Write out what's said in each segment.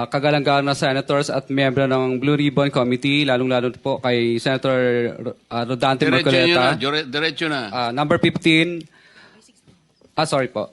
ah, kagalang-galang na senators at miyembro ng Blue Ribbon Committee, lalong-lalo po kay Senator ah, Rodante Diretso na. Dire- Diretso na. Ah, number 15, ah sorry po,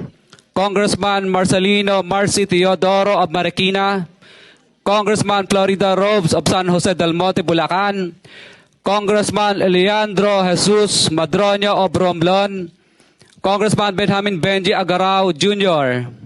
Congressman Marcelino Marcy Teodoro of Marikina, Congressman Florida Robes of San Jose del Monte, Bulacan, Congressman Leandro Jesus Madroño of Romblon, Congressman Benjamin Benji Agarao Jr.,